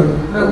ಇದ್ದಳು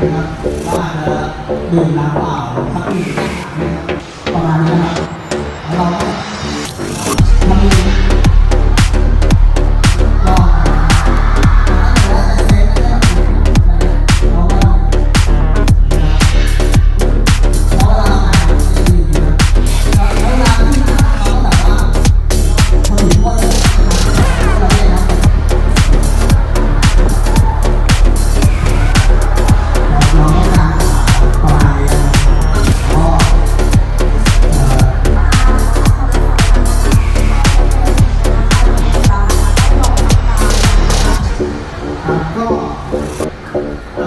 ครับว่าจะดื่มน้ำเปล่าสักหนึ่งประมาณนี้นะครับ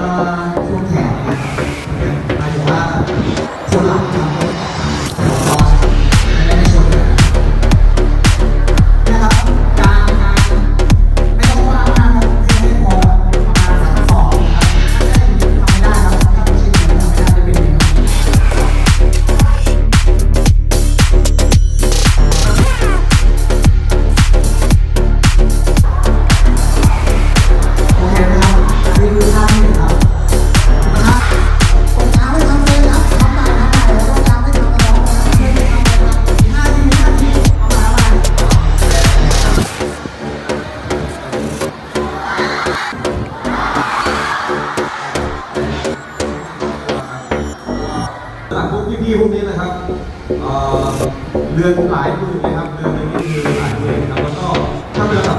uh, จากพวกพี่ๆพวกนี้นะครับเดือนหลายหมื่นนะครับเดือนนึงนี่คือหลายหมื่นนะครับแล้วก็ถ้าเป็นระดับ